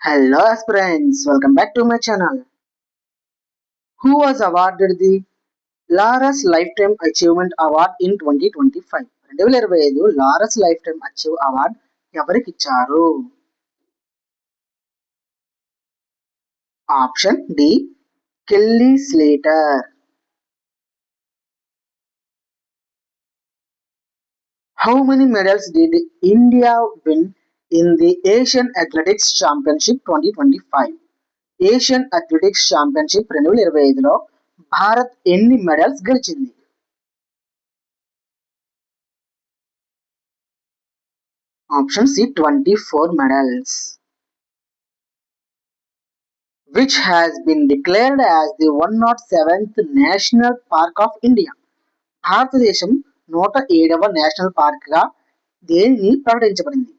Hello aspirants, welcome back to my channel. Who was awarded the Laurus Lifetime Achievement Award in 2025? రెండు వేల ఇరవై ఐదు Laureus lifetime achieve award ఎవరికి ఇచ్చారు option D Kelly Slater how many medals did India win in the Asian athletics championship twenty twenty five Asian athletics championship రెండు వేల ఇరవై ఐదులో భారత్ ఎన్ని మెడల్స్ గెలిచింది? Option C twenty four medals which has been declared as the one nought seventh national park of India భారతదేశం నూట ఏడవ national పార్క్గా దేనిని ప్రకటించబడింది?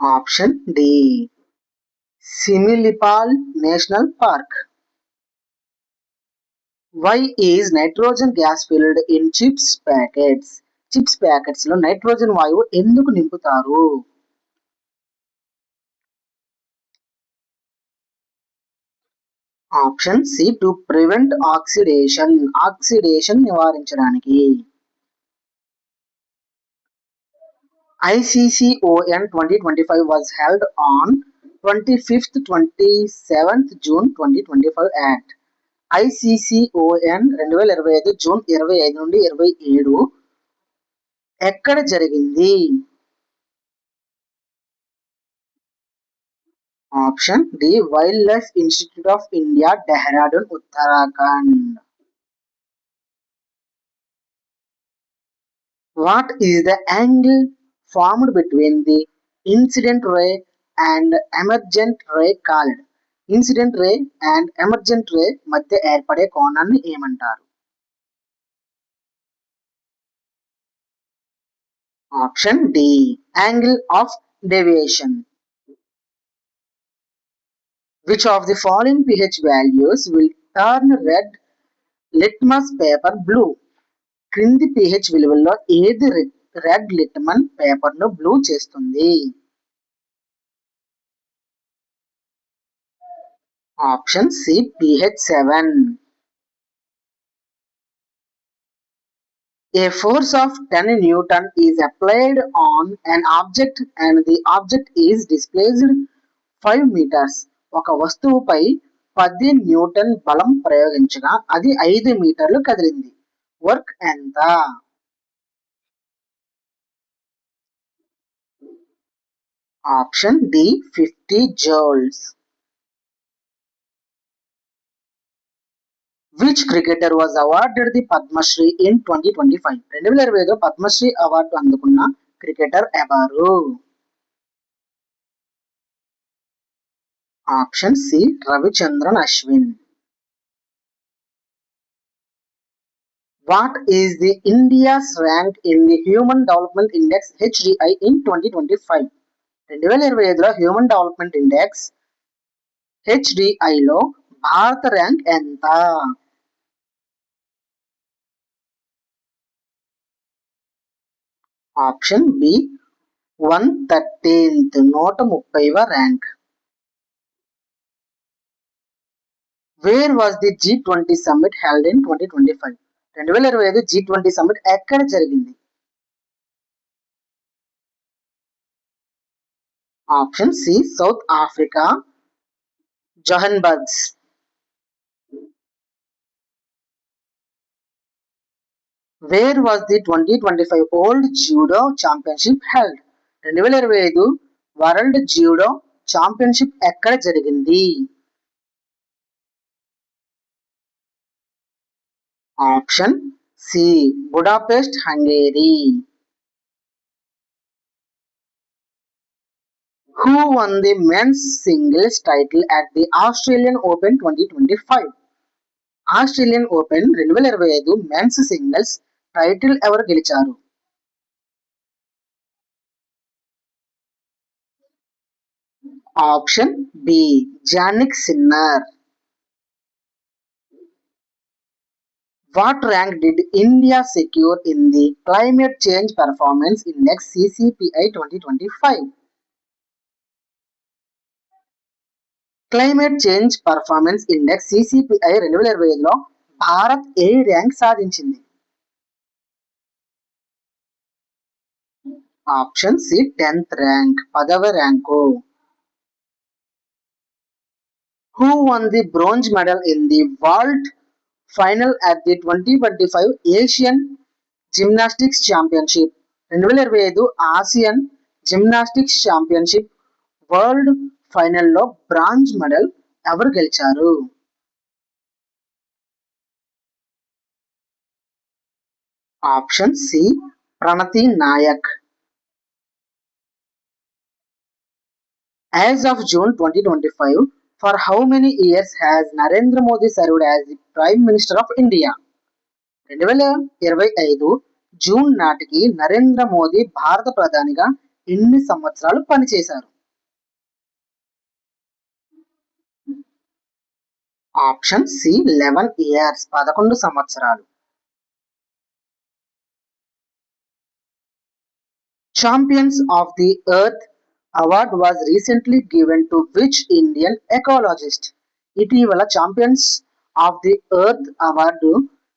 Option D. Similipal national park. Why is nitrogen gas filled in chips packets. Chips ప్యాకెట్స్లో nitrogen వాయువు ఎందుకు నింపుతారు? Option C to prevent oxidation. Oxidation నివారించడానికి. ICCON 2025 was held on 25th 27th June 2025 at ICCON రెండు వేల ఇరవై ఐదు జూన్ ఇరవై ఐదు నుండి ఇరవై ఏడు ఎక్కడ జరిగింది? Option D wildlife institute of India Dehradun Uttarakhand. What is the angle formed between the incident ray and emergent ray called. Incident ray and emergent ray మధ్య ఏర్పడే కోణాన్ని ఏమంటారు? Option D angle of deviation which of the following pH values will turn red litmus paper blue క్రింది pH విలువల్లో ఏది red litmus పేపర్ను blue చేస్తుంది. Option C pH seven. A force of 10 Newton is applied on an object and the object is displaced 5 meters. ఒక వస్తువుపై పది Newton బలం ప్రయోగించగా అది ఐదు మీటర్లు కదిలింది. వర్క్ ఎంత? Option D fifty joules. Which cricketer was awarded the Padma Shri in twenty twenty five రెండు వేల ఇరవై ఐదు పద్మశ్రీ అవార్డు అందుకున్న క్రికెటర్ ఎవరు? Option C Ravichandran Ashwin what is the India's rank in the human development index HDI in twenty twenty five రెండు వేల ఇరవై ఐదులో హ్యూమన్ డెవలప్మెంట్ ఇండెక్స్ హెచ్డిఐలో భారత ర్యాంక్ ఎంత? ఆప్షన్ బి వన్ థర్టీన్త్ నూట ముప్పైవ rank. Where was the G twenty summit held in twenty twenty five రెండు వేల ఇరవై ఐదు జీ ట్వంటీ సమ్మిట్ ఎక్కడ జరిగింది? Option C South Africa Johannesburg. Where was the twenty twenty five world judo championship held రెండు వేల ఇరవై ఐదు వరల్డ్ జ్యూడో ఛాంపియన్షిప్ ఎక్కడ జరిగింది? Option C Budapest Hungary won the men's singles title singles the Australian open twenty twenty five Australian open రెండు వేల ఇరవై ఐదు మెన్స్ సింగిల్స్ టైటిల్ ఎవరు గెలిచారు? Option B Jannik Sinner what rank did India secure in the climate change performance index CCPI twenty twenty five climate change performance index CCPI రెండు వేల ఇరవై ఐదులో భారత్ ఏ ర్యాంక్ సాధించింది? ఆప్షన్ సి టెన్త్ ర్యాంక్ పదవ rank who won the bronze medal in the world final at the twenty twenty five Asian gymnastics championship రెండు వేల ఇరవై ఐదు ఆసియన్ జిమ్నాస్టిక్స్ ఛాంపియన్షిప్ వరల్డ్ ఫైనల్లో బ్రాంజ్ మెడల్ ఎవరు గెలిచారు? Option C Pranati Nayak. As of June 2025, for how many years has Narendra Modi served as the Prime Minister of India? రెండు వేల ఇరవై ఐదు జూన్ నాటికి నరేంద్ర మోదీ భారత ప్రధానిగా ఎన్ని సంవత్సరాలు పనిచేశారు? ఆప్షన్ సి లెవెన్ ఇయర్స్ పదకొండు సంవత్సరాలు. Champions of the earth award was recently given to which Indian ecologist ఇటీవల champions of the earth award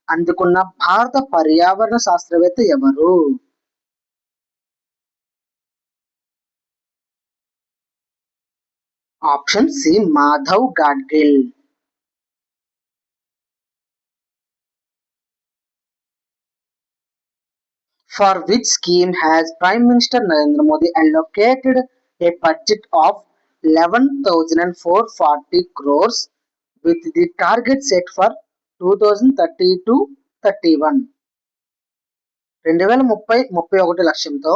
అందుకున్న భారత పర్యావరణ శాస్త్రవేత్త ఎవరు? Option C Madhav Gadgil. For which scheme has Prime Minister Narendra Modi allocated a budget of 11,440 crores with the target set for 2030-31. రెండు వేల ముప్పై ముప్పై ఒకటి లక్ష్యంతో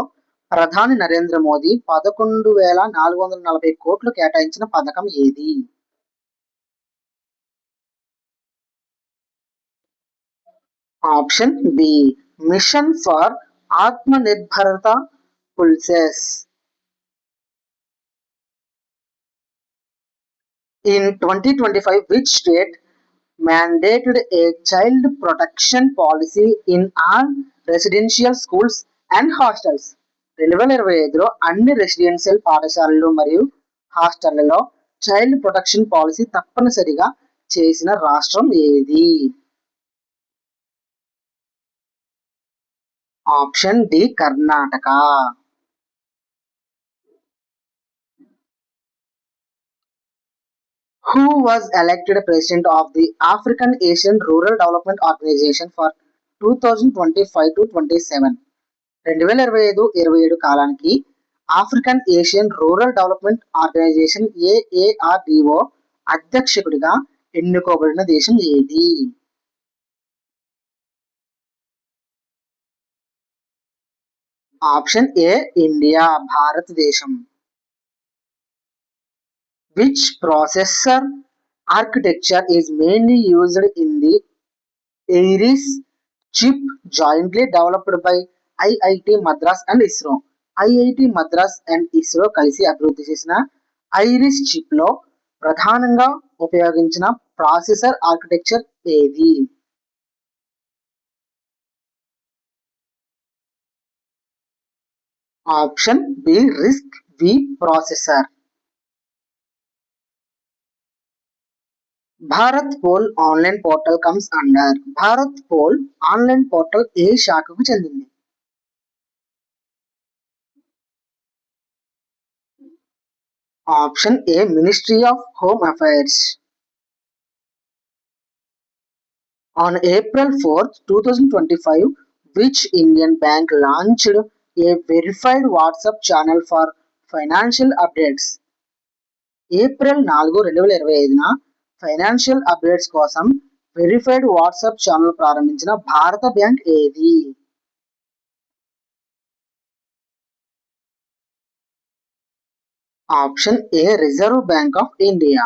ప్రధాని నరేంద్ర మోదీ పదకొండు వేల నాలుగు వందల నలభై కోట్లు కేటాయించిన పథకం ఏది option B mission for Aatmanirbharta pulses. In twenty twenty five which state mandated a child protection policy in all residential schools and hostels రెండు వేల ఇరవై ఐదులో అన్ని రెసిడెన్షియల్ పాఠశాలలు మరియు హాస్టళ్ళలో చైల్డ్ ప్రొటెక్షన్ పాలసీ తప్పనిసరిగా చేసిన రాష్ట్రం ఏది? Option D Karnataka. Who was elected president of the African Asian rural development organization for two thousand twenty five to twenty seven రెండు వేల ఇరవై ఐదు ఇరవై ఏడు కాలానికి African Asian rural development organization AARDO అధ్యక్షుడిగా ఎన్నుకోబడిన దేశం ఏది? ఆప్షన్ ఏ ఇండియా భారతదేశం which processor architecture is mainly used in the Iris chip jointly developed by IIT Madras and ISRO IIT Madras and ISRO కలిసి అభివృద్ధి చేసిన ఐరిస్ చిప్లో ప్రధానంగా ఉపయోగించిన ప్రాసెసర్ ఆర్కిటెక్చర్ ఏది? Option B RISC V processor. Bharat Pol online portal comes under. Bharat Pol online portal ఏ శాఖకు చెందింది? Option A ministry of home affairs. On April fourth two thousand twenty five which Indian bank launched a verified WhatsApp channel for financial updates April నాలుగు రెండు వేల ఇరవై ఐదున financial updates కోసం verified WhatsApp channel ప్రారంభించిన భారత బ్యాంక్ ఏది? Option A reserve bank of India